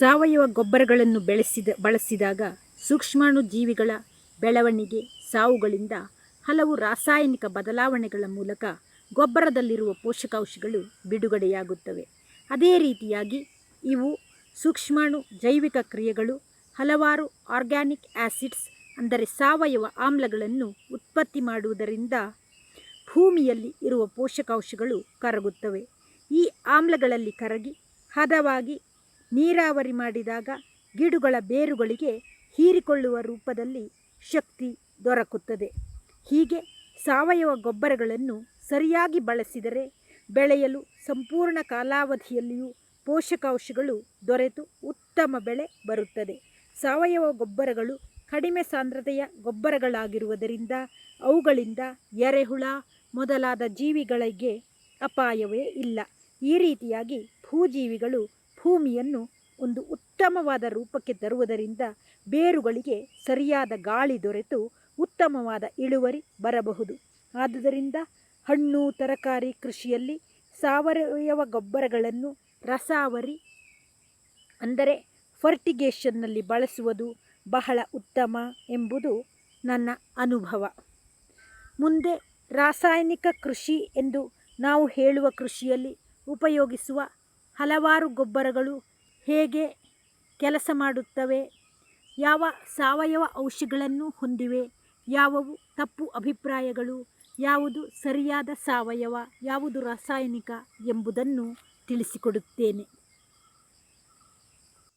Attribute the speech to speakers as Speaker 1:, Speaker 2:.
Speaker 1: ಸಾವಯವ ಗೊಬ್ಬರಗಳನ್ನು ಬೆಳೆಸಿದ, ಬಳಸಿದಾಗ ಸೂಕ್ಷ್ಮಾಣು ಜೀವಿಗಳ ಬೆಳವಣಿಗೆ ಸಾವುಗಳಿಂದ ಹಲವು ರಾಸಾಯನಿಕ ಬದಲಾವಣೆಗಳ ಮೂಲಕ ಗೊಬ್ಬರದಲ್ಲಿರುವ ಪೋಷಕಾಂಶಗಳು ಬಿಡುಗಡೆಯಾಗುತ್ತವೆ. ಅದೇ ರೀತಿಯಾಗಿ ಇವು ಸೂಕ್ಷ್ಮಾಣು ಜೈವಿಕ ಕ್ರಿಯೆಗಳು ಹಲವಾರು ಆರ್ಗ್ಯಾನಿಕ್ ಆ್ಯಸಿಡ್ಸ್ ಅಂದರೆ ಸಾವಯವ ಆಮ್ಲಗಳನ್ನು ಉತ್ಪತ್ತಿ ಮಾಡುವುದರಿಂದ ಭೂಮಿಯಲ್ಲಿ ಇರುವ ಪೋಷಕಾಂಶಗಳು ಕರಗುತ್ತವೆ. ಈ ಆಮ್ಲಗಳಲ್ಲಿ ಕರಗಿ ಹದವಾಗಿ ನೀರಾವರಿ ಮಾಡಿದಾಗ ಗಿಡಗಳ ಬೇರುಗಳಿಗೆ ಹೀರಿಕೊಳ್ಳುವ ರೂಪದಲ್ಲಿ ಶಕ್ತಿ ದೊರಕುತ್ತದೆ. ಹೀಗೆ ಸಾವಯವ ಗೊಬ್ಬರಗಳನ್ನು ಸರಿಯಾಗಿ ಬಳಸಿದರೆ ಬೆಳೆಯಲು ಸಂಪೂರ್ಣ ಕಾಲಾವಧಿಯಲ್ಲಿಯೂ ಪೋಷಕಾಂಶಗಳು ದೊರೆತು ಉತ್ತಮ ಬೆಳೆ ಬರುತ್ತದೆ. ಸಾವಯವ ಗೊಬ್ಬರಗಳು ಕಡಿಮೆ ಸಾಂದ್ರತೆಯ ಗೊಬ್ಬರಗಳಾಗಿರುವುದರಿಂದ ಅವುಗಳಿಂದ ಎರೆಹುಳ ಮೊದಲಾದ ಜೀವಿಗಳಿಗೆ ಅಪಾಯವೇ ಇಲ್ಲ. ಈ ರೀತಿಯಾಗಿ ಭೂಜೀವಿಗಳು ಭೂಮಿಯನ್ನು ಒಂದು ಉತ್ತಮವಾದ ರೂಪಕ್ಕೆ ತರುವುದರಿಂದ ಬೇರುಗಳಿಗೆ ಸರಿಯಾದ ಗಾಳಿ ದೊರೆತು ಉತ್ತಮವಾದ ಇಳುವರಿ ಬರಬಹುದು. ಆದುದರಿಂದ ಹಣ್ಣು, ತರಕಾರಿ ಕೃಷಿಯಲ್ಲಿ ಸಾವಯವ ಗೊಬ್ಬರಗಳನ್ನು ರಸಾವರಿ, ಅಂದರೆ ಫರ್ಟಿಗೇಷನ್ನಲ್ಲಿ ಬಳಸುವುದು ಬಹಳ ಉತ್ತಮ ಎಂಬುದು ನನ್ನ ಅನುಭವ. ಮುಂದೆ ರಾಸಾಯನಿಕ ಕೃಷಿ ಎಂದು ನಾವು ಹೇಳುವ ಕೃಷಿಯಲ್ಲಿ ಉಪಯೋಗಿಸುವ ಹಲವಾರು ಗೊಬ್ಬರಗಳು ಹೇಗೆ ಕೆಲಸ ಮಾಡುತ್ತವೆ, ಯಾವ ಸಾವಯವ ಔಷಧಿಗಳನ್ನು ಹೊಂದಿವೆ, ಯಾವುವು ತಪ್ಪು ಅಭಿಪ್ರಾಯಗಳು, ಯಾವುದು ಸರಿಯಾದ ಸಾವಯವ, ಯಾವುದು ರಾಸಾಯನಿಕ ಎಂಬುದನ್ನು ತಿಳಿಸಿಕೊಡುತ್ತೇನೆ.